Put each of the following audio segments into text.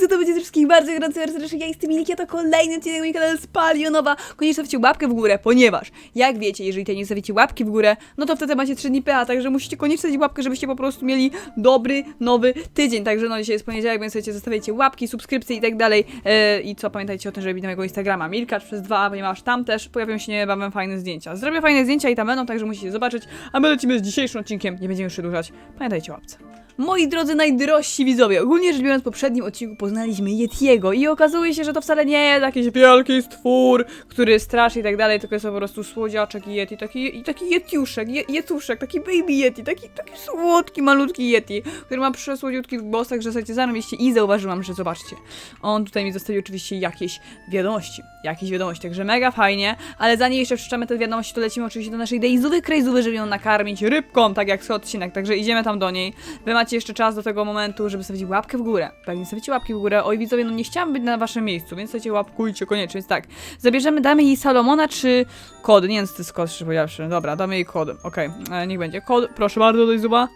was, to będzie wszystkich bardzo gorąco serdecznie. Ja jestem Miliki, to kolejny odcinek mój kanał z Palionowa. Koniecznie zostawcie łapkę w górę, ponieważ, jak wiecie, jeżeli tutaj nie zostawicie łapki w górę, no to wtedy macie 3 dni PA, także musicie koniecznie zostawić łapkę, żebyście po prostu mieli dobry, nowy tydzień. Także no, dzisiaj jest poniedziałek, więc słuchajcie, łapki, subskrypcje i tak dalej. E, I co, pamiętajcie o tym, żeby na mojego Instagrama Milkacz przez dwa, ponieważ tam też pojawią się niebawem fajne zdjęcia. Zrobię fajne zdjęcia i tam będą, także musicie zobaczyć. A my lecimy z dzisiejszym odcinkiem, nie będziemy już przedłużać. Pamiętajcie o łapce. Moi drodzy najdrożsi widzowie, ogólnie rzecz biorąc w poprzednim odcinku poznaliśmy Yetiego i okazuje się, że to wcale nie jest jakiś wielki stwór, który straszy i tak dalej, tylko jest po prostu słodziaczek Yeti, taki, taki Yetiuszek, je, Jetuszek, taki baby Yeti, taki, taki słodki, malutki Yeti, który ma przesłodziutki głos, także słuchajcie, zarąbiście i zauważyłam, że zobaczcie, on tutaj mi zostawił oczywiście jakieś wiadomości, jakieś wiadomości, także mega fajnie, ale zanim jeszcze przeczytamy te wiadomości, to lecimy oczywiście do naszej Dejzowy Krejzowy, żeby ją nakarmić rybką, tak jak co odcinek, także idziemy tam do niej, wy macie jeszcze czas do tego momentu, żeby stawić łapkę w górę. Tak, nie stawicie łapki w górę. Oj, widzowie, no nie chciałam być na waszym miejscu, więc stawicie łapkujcie koniecznie. Więc tak, zabierzemy, damy jej Salomona czy kod? Nie wiem, co to jest kod, szczerze powiedziawszy. Dobra, damy jej kod. Okej, e, niech będzie. Kod, proszę bardzo, doj zuba.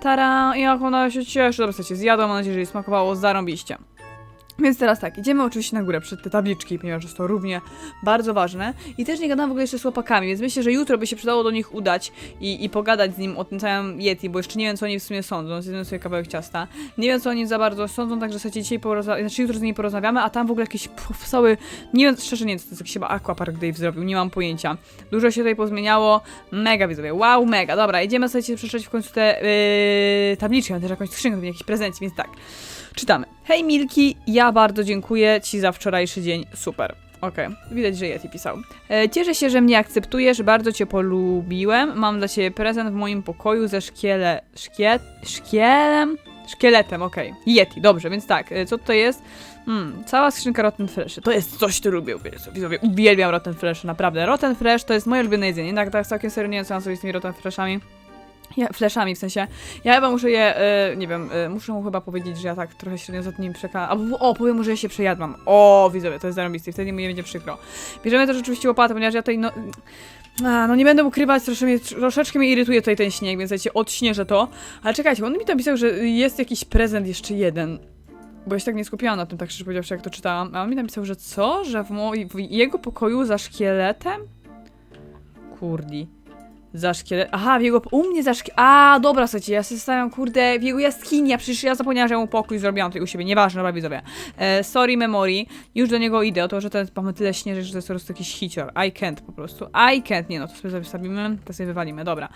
Tara, jak ona się cieszy. Dobra, słuchajcie, zjadła, mam nadzieję, że jej smakowało, zarąbiście. Więc teraz tak, idziemy oczywiście na górę przed te tabliczki, ponieważ jest to równie bardzo ważne. I też nie gadam w ogóle jeszcze z chłopakami, więc myślę, że jutro by się przydało do nich udać i, i pogadać z nim o tym całym Yeti, bo jeszcze nie wiem, co oni w sumie sądzą. Zjedzą sobie kawałek ciasta. Nie wiem, co oni za bardzo sądzą, także słuchajcie, dzisiaj porozmawiamy, znaczy jutro z nimi porozmawiamy, a tam w ogóle jakiś powstały, nie wiem, szczerze nie wiem, co to jest jakiś chyba Aquapark Dave zrobił, nie mam pojęcia. Dużo się tutaj pozmieniało, mega widzowie, wow, mega. Dobra, idziemy sobie przeczytać w końcu te yy, tabliczki, mam też jakąś skrzynkę, jakiś prezent, więc tak. Czytamy. Hej Milki, ja bardzo dziękuję Ci za wczorajszy dzień. Super. Okej, widać, że Yeti pisał. E, cieszę się, że mnie akceptujesz, bardzo Cię polubiłem. Mam dla Ciebie prezent w moim pokoju ze szkiele... Szkie... Szkielem? Szkieletem, okej. Yeti, dobrze, więc tak, e, co to jest? Hmm, cała skrzynka Rotten Fresh. To jest coś, co lubię, widzowie, uwielbiam Rotten Fresh, naprawdę. Rotten Fresh to jest moje ulubione jedzenie, tak, tak całkiem serio nie wiem, co mam sobie z tymi Rotten Freshami. Ja, fleszami w sensie. Ja chyba muszę je, e, nie wiem, e, muszę mu chyba powiedzieć, że ja tak trochę średnio za nim przeka... Albo, o, powiem mu, że ja się przejadłam. O, widzowie, to jest zarąbiste i wtedy mi nie będzie przykro. Bierzemy też oczywiście łopatę, ponieważ ja tutaj, no... A, no nie będę ukrywać, troszeczkę mnie, troszeczkę mnie irytuje tutaj ten śnieg, więc wiecie, odśnieżę to. Ale czekajcie, on mi tam pisał, że jest jakiś prezent jeszcze jeden. Bo ja się tak nie skupiłam na tym, tak szczerze powiedziawszy, jak to czytałam. A on mi tam pisał, że co? Że w, moi, w jego pokoju za szkieletem? Kurdi. Za szkielet. Aha, w jego. U mnie za szkielet. A, dobra, słuchajcie, ja się zastanawiam, kurde, w jego jaskini, a przecież ja zapomniałam, że mu pokój zrobiłam tutaj u siebie. Nieważne, dobra, widzowie. E, sorry, memory. Już do niego idę, o to, że ten mamy tyle śnieżek, że to jest po prostu jakiś hicior. I can't po prostu. I can't. Nie no, to sobie zostawimy, to sobie wywalimy, dobra.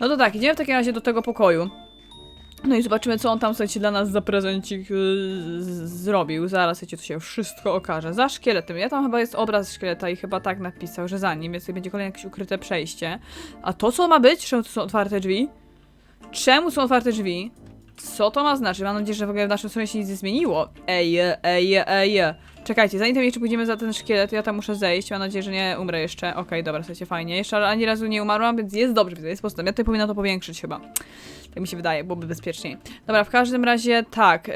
No to tak, idziemy w takim razie do tego pokoju. No i zobaczymy, co on tam, słuchajcie, dla nas za prezencik yy, zrobił. Zaraz, słuchajcie, to się wszystko okaże. Za szkieletem. Ja tam chyba jest obraz szkieleta i chyba tak napisał, że za nim, więc będzie kolejne jakieś ukryte przejście. A to co ma być? Czemu to są otwarte drzwi? Czemu są otwarte drzwi? Co to ma znaczyć? Mam nadzieję, że w ogóle w naszym stronie się nic nie zmieniło. Ej, ej, ej. Czekajcie, zanim tam jeszcze pójdziemy za ten szkielet, ja tam muszę zejść. Mam nadzieję, że nie umrę jeszcze. Okej, dobra, słuchajcie, fajnie. Jeszcze ani razu nie umarłam, więc jest dobrze, jest postęp. Ja tutaj powinna to powiększyć chyba. Tak mi się wydaje, byłoby bezpieczniej. Dobra, w każdym razie tak, yy,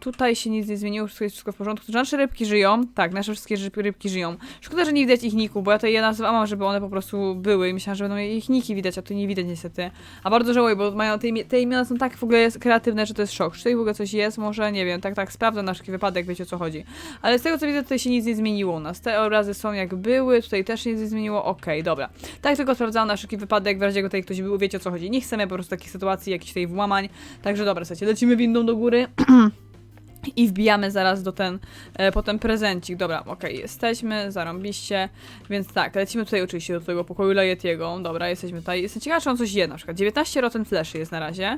tutaj się nic nie zmieniło, wszystko jest wszystko w porządku. Czy nasze rybki żyją? Tak, nasze wszystkie ryb- rybki żyją. Szkoda, że nie widać ich ników, bo ja to je nazwałam, żeby one po prostu były i myślałam, że będą ich niki widać, a tu nie widać niestety. A bardzo żałuję, bo mają te, te imiona są tak w ogóle kreatywne, że to jest szok. Czy tutaj w ogóle coś jest? Może, nie wiem, tak, tak, sprawdzę na wszelki wypadek, wiecie o co chodzi. Ale z tego co widzę, tutaj się nic nie zmieniło u nas. Te obrazy są jak były, tutaj też nic nie zmieniło, okej, dobra. Tak tylko sprawdzałam na wszelki wypadek, w razie jakby tutaj ktoś był, wiecie o co chodzi. Nie chcemy po prostu takich sytuacji, jakichś tutaj włamań. Także dobra, słuchajcie, lecimy windą do góry. I wbijamy zaraz do ten, e, po ten prezencik. Dobra, okej, jesteśmy, zarąbiście. Więc tak, lecimy tutaj oczywiście do tego pokoju Lajetiego. Dobra, jesteśmy tutaj. Jestem ciekawa, czy on coś je na przykład. 19 rotten fleszy jest na razie.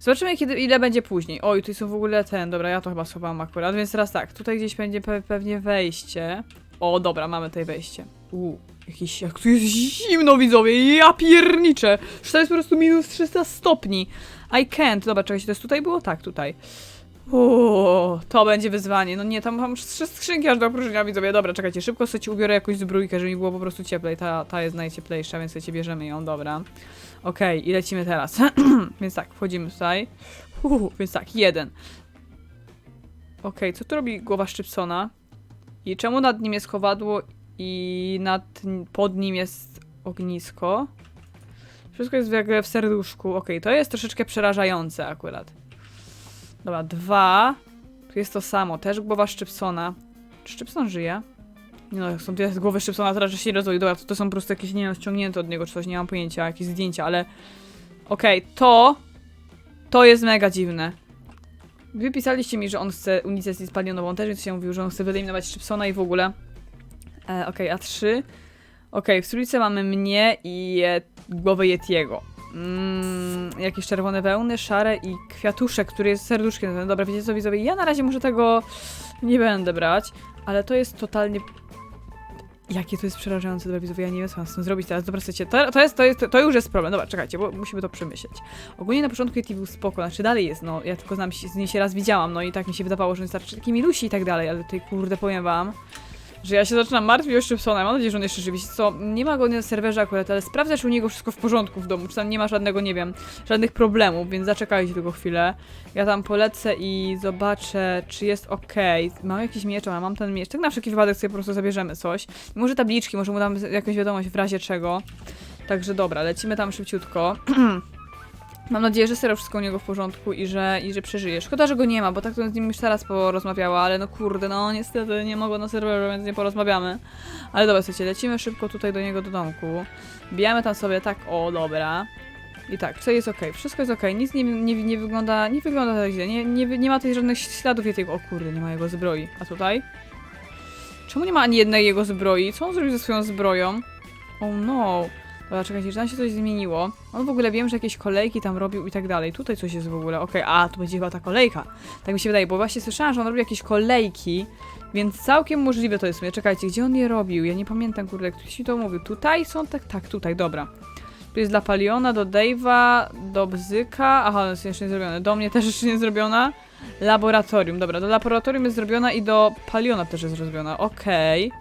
Zobaczymy, kiedy, ile będzie później. Oj, tutaj są w ogóle ten, dobra, ja to chyba schowałam akurat, więc teraz tak, tutaj gdzieś będzie pe pewnie wejście. O, dobra, mamy tutaj wejście. Uuu, jakiś, jak tu jest zimno, widzowie, ja pierniczę. Że to jest po prostu minus 300 stopni. I can't. Dobra, czekajcie, to jest tutaj było? Tak, tutaj. Uuu, to będzie wyzwanie. No nie, tam mam trzy skrzynki aż do opróżnienia, widzowie. Dobra, czekajcie, szybko sobie ubiorę jakąś zbrójkę, żeby mi było po prostu cieplej. Ta, ta jest najcieplejsza, więc sobie bierzemy ją, dobra. Okej, i lecimy teraz. więc tak, wchodzimy tutaj. Uuu, więc tak, jeden. Okej, co tu robi głowa Szczypsona? I czemu nad nim jest chowadło i nad, pod nim jest ognisko? Wszystko jest w, jakby w serduszku. Okej, to jest troszeczkę przerażające akurat. Dobra, dwa. Tu jest to samo, też głowa Szczypsona. Czy Szczypson żyje? Nie no, jak są te głowy Szczypsona, to raczej się rozwoi. Dobra, to, to są po prostu jakieś, nie wiem, ściągnięte od niego czy coś, nie mam pojęcia, jakieś zdjęcia, ale... Okej, to... To jest mega dziwne. Wy pisaliście mi, że on chce unicestwić spalionową też, więc się mówił, że on chce wyeliminować Szczypsona i w ogóle. E, Okej, a trzy. Okej, w trójce mamy mnie i je, głowę Yetiego. Mm, jakieś czerwone wełny, szare i kwiatuszek, który jest serduszkiem. No Dobra, wiecie co widzowie, ja na razie może tego nie będę brać, ale to jest totalnie... Jakie to jest przerażające, dobra widzowie, ja nie wiem co mam z tym zrobić teraz. Dobra, słuchajcie, to, to, jest, to, jest, to już jest problem. Dobra, czekajcie, bo musimy to przemyśleć. Ogólnie na początku Yeti był spoko, znaczy dalej jest, no, ja tylko znam, się- z niej się raz widziałam, no i tak mi się wydawało, że on starczy taki milusi i tak dalej, ale tutaj kurde powiem wam, że ja się zaczynam martwić o Szybsona. Mam nadzieję, że on jeszcze żywi. Co, nie ma go na serwerze akurat, ale sprawdzę, czy u niego wszystko w porządku w domu, czy tam nie ma żadnego, nie wiem, żadnych problemów, więc zaczekajcie tylko chwilę. Ja tam polecę i zobaczę, czy jest ok. Mam jakiś miecz, a mam ten miecz. Tak na wszelki wypadek sobie po prostu zabierzemy coś. Może tabliczki, może mu damy jakąś wiadomość w razie czego. Także dobra, lecimy tam szybciutko. Mam nadzieję, że serio wszystko u niego w porządku i że, i że przeżyje. Szkoda, że go nie ma, bo tak to z nim już teraz porozmawiała, ale no kurde, no niestety nie mogło na serwerze, więc nie porozmawiamy. Ale dobra, słuchajcie, lecimy szybko tutaj do niego do domku. Bijamy tam sobie tak, o dobra. I tak, co jest ok, wszystko jest ok, nic nie, nie, nie wygląda, nie wygląda tak źle, nie, nie, nie ma tutaj żadnych śladów jego, o kurde, nie ma jego zbroi. A tutaj? Czemu nie ma ani jednej jego zbroi? Co on zrobił ze swoją zbroją? Oh no. Dobra, czekajcie, czy tam się coś zmieniło? On w ogóle wiem, że jakieś kolejki tam robił i tak dalej. Tutaj coś jest w ogóle. Okej, a tu będzie chyba ta kolejka. Tak mi się wydaje, bo właśnie słyszałam, że on robił jakieś kolejki, więc całkiem możliwe to jest. Czekajcie, gdzie on je robił? Ja nie pamiętam, kurde, ktoś mi to mówił. Tutaj są? Tak, tak, tutaj, dobra. Tu jest dla Paliona, do Dave'a, do Bzyka. Aha, to jest jeszcze nie zrobione. Do mnie też jeszcze nie zrobiona. Laboratorium, dobra, do laboratorium jest zrobiona i do Paliona też jest zrobiona. Okej.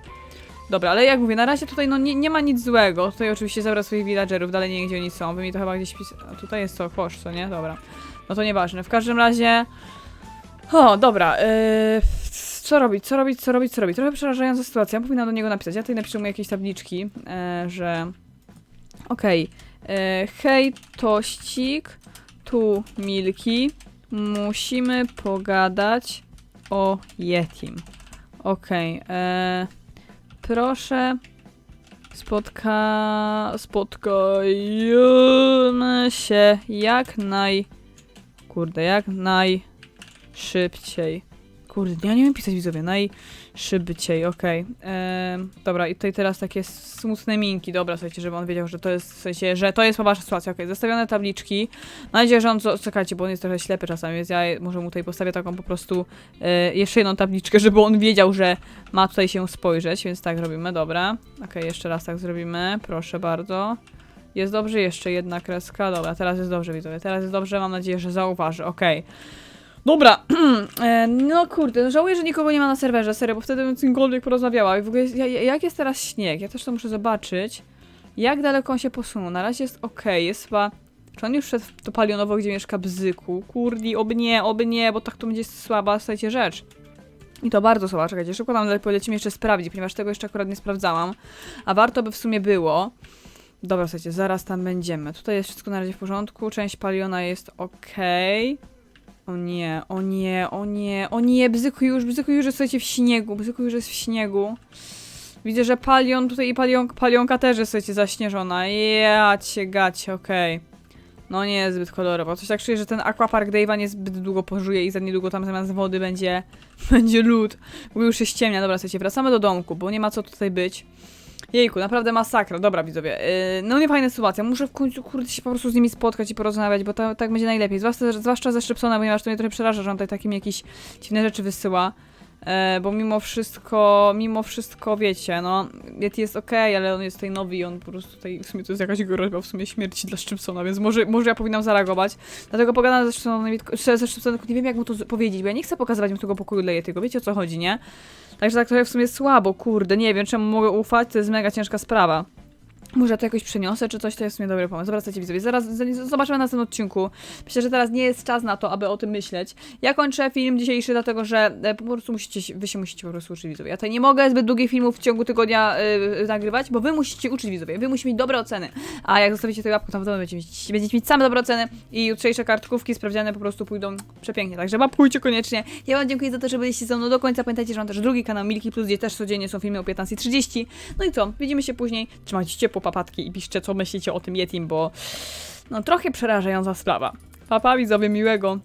Dobra, ale jak mówię, na razie tutaj no nie, nie ma nic złego. Tutaj oczywiście zabrał swoich villagerów, dalej nie wiem gdzie oni są. Wy mi to chyba gdzieś pis... A tutaj jest to kosz, co nie? Dobra. No to nieważne. W każdym razie... O, dobra. Yy, co robić, co robić, co robić, co robić? Trochę przerażająca sytuacja. Powinna do niego napisać. Ja tutaj napiszę mu jakieś tabliczki, yy, że... Okej. Yy, hej, tościk. Tu Milki. Musimy pogadać o Yetim. Okej. yy, Proszę. Spotka... Spotkajmy się jak naj... Kurde, jak najszybciej. Kurde, ja nie wiem pisać widzowie. Najszybciej, okej. Em, Dobra, i tutaj teraz takie smutne minki. Dobra, słuchajcie, żeby on wiedział, że to jest, w sensie, że to jest poważna sytuacja. Okej, zostawione tabliczki. Mam nadzieję, że on... Czekajcie, bo on jest trochę ślepy czasami, więc ja może mu tutaj postawię taką po prostu e, jeszcze jedną tabliczkę, żeby on wiedział, że ma tutaj się spojrzeć, więc tak robimy, dobra. Okej, jeszcze raz tak zrobimy, proszę bardzo. Jest dobrze, jeszcze jedna kreska, dobra, teraz jest dobrze, widzowie, teraz jest dobrze, mam nadzieję, że zauważy, okej. Dobra, e, no kurde, no żałuję, że nikogo nie ma na serwerze, serio, bo wtedy bym z kimkolwiek porozmawiała. I w ogóle, jak jest teraz śnieg? Ja też to muszę zobaczyć. Jak daleko on się posunął? Na razie jest okej, jest chyba... Czy on już wszedł to palionowo, gdzie mieszka Bzyku? Kurdi, oby nie, oby nie, bo tak to będzie słaba, słuchajcie, rzecz. I to bardzo słaba, czekajcie, szybko tam polecimy jeszcze sprawdzić, ponieważ tego jeszcze akurat nie sprawdzałam. A warto by w sumie było. Dobra, słuchajcie, zaraz tam będziemy. Tutaj jest wszystko na razie w porządku, część paliona jest okej. O nie, o nie, o nie, o nie, Bzyku już, Bzyku już słuchajcie, w śniegu, Bzyku już jest w śniegu. Widzę, że palion tutaj i palion, palionka też jest, słuchajcie, zaśnieżona. Ja cię gacie, okej. No nie jest zbyt kolorowo. Coś tak czuję, że ten aquapark Dave'a nie zbyt długo pożuje i za niedługo tam zamiast wody będzie, będzie lód. Bo już się ściemnia. Dobra, słuchajcie, wracamy do domku, bo nie ma co tutaj być. Jejku, naprawdę masakra. Dobra, widzowie. Yy, no nie fajna sytuacja. Muszę w końcu, kurde, się po prostu z nimi spotkać i porozmawiać, bo to, tak będzie najlepiej. Zwłaszcza, zwłaszcza ze Szczypsona, ponieważ to mnie trochę przeraża, że on tutaj takie mi jakieś dziwne rzeczy wysyła. E, bo mimo wszystko, mimo wszystko, wiecie, no, Yeti jest okej, ale on jest tutaj nowy i on po prostu tutaj, w sumie to jest jakaś groźba w sumie śmierci dla Szczypsona, więc może, może ja powinnam zareagować. Dlatego pogadam ze Szczypsonem, ze Szczypsonem, tylko nie wiem jak mu to powiedzieć, bo ja nie chcę pokazywać mu tego pokoju dla Yetiego, wiecie o co chodzi, nie? Także tak trochę w sumie słabo, kurde, nie wiem czemu mogę ufać, to jest mega ciężka sprawa. Może to jakoś przeniosę, czy coś, to jest sumie dobry pomysł. Zwracajcie widzowie, zaraz zobaczymy na następnym odcinku. Myślę, że teraz nie jest czas na to, aby o tym myśleć. Ja kończę film dzisiejszy, dlatego że e, po prostu musicie, wy się musicie po prostu uczyć widzowie. Ja tutaj nie mogę zbyt długich filmów w ciągu tygodnia e, nagrywać, bo wy musicie uczyć widzowie, wy musicie mieć dobre oceny. A jak zostawicie tę łapkę, to pewno będziecie będziecie mieć same dobre oceny i jutrzejsze kartkówki sprawdziane po prostu pójdą przepięknie. Także łapkujcie koniecznie. Ja wam dziękuję za to, że byliście ze mną do końca. Pamiętajcie, że mam też drugi kanał Milki Plus, gdzie też codziennie są filmy o 15.30. No i co? Widzimy się później. Trzymajcie się ciepło, papatki i piszcie, co myślicie o tym Yetim, bo no trochę przerażająca sprawa. Papa, widzowie, miłego.